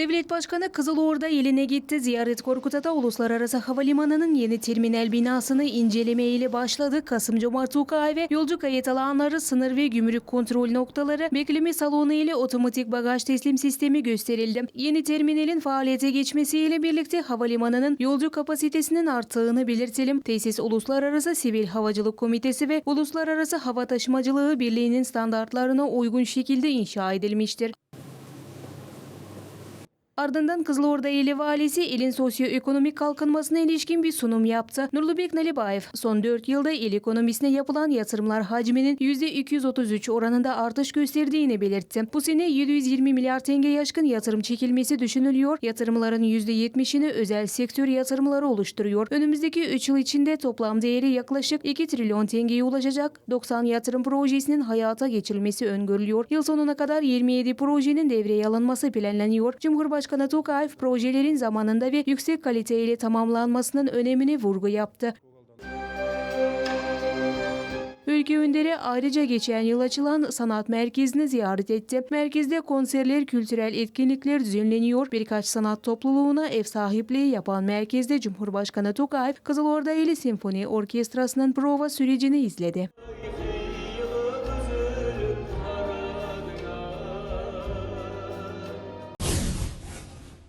Devlet Başkanı Kızılorda iline gitti. Ziyaret Korkut'ta Uluslararası Havalimanı'nın yeni terminal binasını inceleme ile başladı. Kasım Cumart Ukay ve yolcu kayıt alanları, sınır ve gümrük kontrol noktaları, bekleme salonu ile otomatik bagaj teslim sistemi gösterildi. Yeni terminalin faaliyete geçmesiyle birlikte havalimanının yolcu kapasitesinin arttığını belirtelim. Tesis Uluslararası Sivil Havacılık Komitesi ve Uluslararası Hava Taşımacılığı Birliği'nin standartlarına uygun şekilde inşa edilmiştir. Ardından Kızılorda ili valisi ilin sosyoekonomik kalkınmasına ilişkin bir sunum yaptı. Nurlubek Nalibayev son 4 yılda il ekonomisine yapılan yatırımlar hacminin %233 oranında artış gösterdiğini belirtti. Bu sene 720 milyar tenge aşkın yatırım çekilmesi düşünülüyor. Yatırımların %70'ini özel sektör yatırımları oluşturuyor. Önümüzdeki 3 yıl içinde toplam değeri yaklaşık 2 trilyon tengeye ulaşacak. 90 yatırım projesinin hayata geçirilmesi öngörülüyor. Yıl sonuna kadar 27 projenin devreye alınması planlanıyor. Cumhurbaşkanı Tokayev projelerin zamanında ve yüksek kaliteyle tamamlanmasının önemine vurgu yaptı. Ülke önderi ayrıca geçen yıl açılan sanat merkezini ziyaret etti. Merkezde konserler, kültürel etkinlikler düzenleniyor. Birkaç sanat topluluğuna ev sahipliği yapan merkezde Cumhurbaşkanı Tokayev, Kızılorda İli Senfoni Orkestrası'nın prova sürecini izledi.